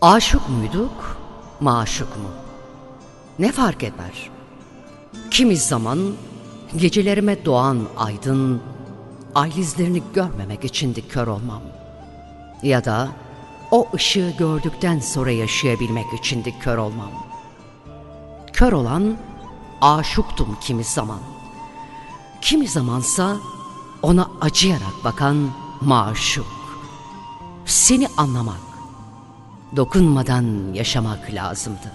Aşık muyduk, maşuk mu? Ne fark eder? Kimi zaman gecelerime doğan aydın, aylizlerini görmemek içindi kör olmam. Ya da o ışığı gördükten sonra yaşayabilmek içindi kör olmam. Kör olan aşuktum kimi zaman. Kimi zamansa ona acıyarak bakan maşuk. Seni anlamak, dokunmadan yaşamak lazımdı.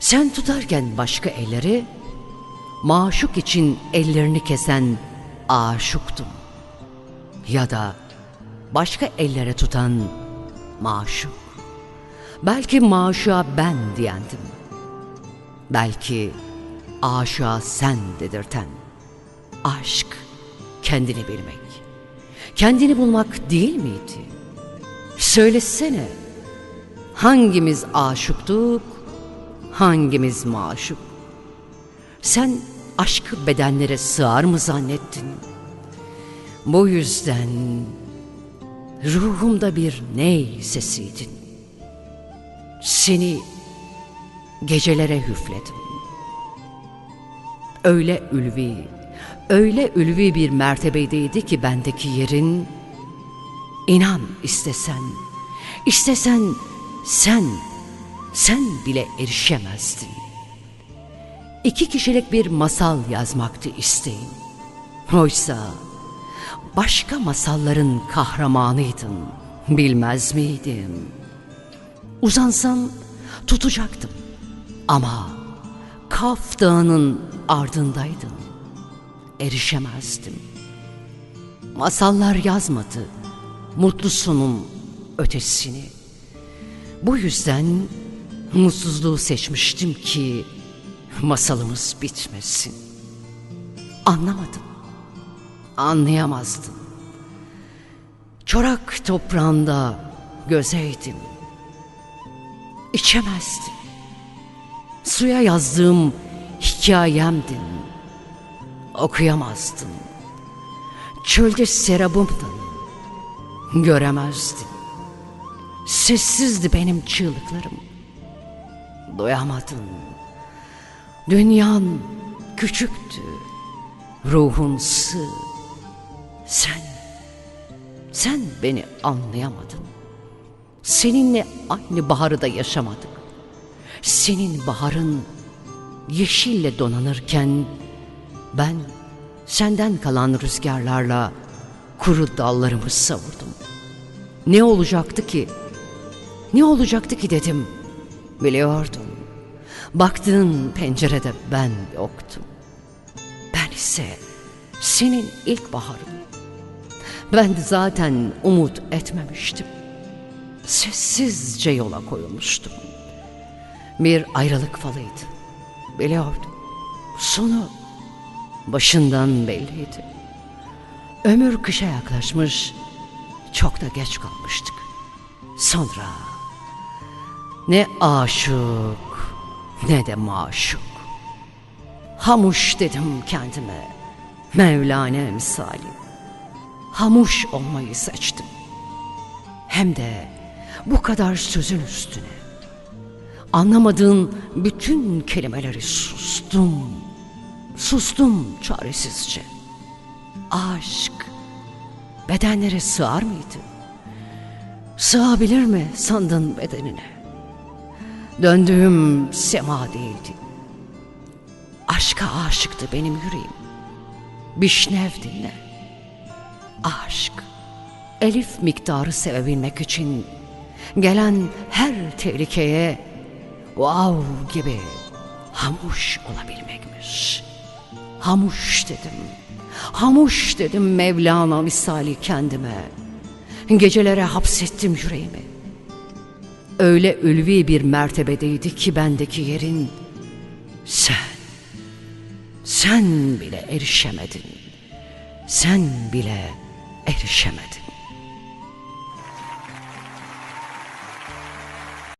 Sen tutarken başka elleri, maşuk için ellerini kesen aşuktum. Ya da başka ellere tutan maşuk. Belki maşuğa ben diyendim. Belki aşığa sen dedirten. Aşk, kendini bilmek. Kendini bulmak değil miydi? Söylesene, hangimiz aşıktuk, hangimiz maşuk? Sen aşkı bedenlere sığar mı zannettin? Bu yüzden ruhumda bir ney sesiydin. Seni gecelere hüfledim. Öyle ülvi, öyle ülvi bir mertebedeydi ki bendeki yerin, inan istesen, istesen sen, sen bile erişemezdin. İki kişilik bir masal yazmaktı isteğim. Oysa başka masalların kahramanıydın, bilmez miydim? Uzansam tutacaktım ama Kaf Dağı'nın ardındaydın, erişemezdim. Masallar yazmadı mutlu sonun ötesini. Bu yüzden mutsuzluğu seçmiştim ki masalımız bitmesin. Anlamadım. Anlayamazdım. Çorak toprağında gözeydim. İçemezdim. Suya yazdığım hikayemdin. Okuyamazdım. Çölde serabımdın. Göremezdim. Sessizdi benim çığlıklarım. Doyamadın. Dünyan küçüktü. Ruhun sığ. Sen, sen beni anlayamadın. Seninle aynı baharı da yaşamadık. Senin baharın yeşille donanırken ben senden kalan rüzgarlarla kuru dallarımı savurdum. Ne olacaktı ki? Ne olacaktı ki dedim. Biliyordum. Baktığın pencerede ben yoktum. Ben ise senin ilk baharın. Ben zaten umut etmemiştim. Sessizce yola koyulmuştum. Bir ayrılık falıydı. Biliyordum. Sonu başından belliydi. Ömür kışa yaklaşmış, çok da geç kalmıştık. Sonra ne aşık ne de maşuk. Hamuş dedim kendime, Mevlana misali. Hamuş olmayı seçtim. Hem de bu kadar sözün üstüne. Anlamadığın bütün kelimeleri sustum. Sustum çaresizce. Aşk bedenlere sığar mıydı? Sığabilir mi sandın bedenine? Döndüğüm sema değildi. Aşka aşıktı benim yüreğim. Bişnev dinle. Aşk, elif miktarı sevebilmek için gelen her tehlikeye wow gibi hamuş olabilmekmiş. Hamuş dedim. Hamuş dedim Mevlana misali kendime. Gecelere hapsettim yüreğimi. Öyle ülvi bir mertebedeydi ki bendeki yerin sen, sen bile erişemedin. Sen bile erişemedin.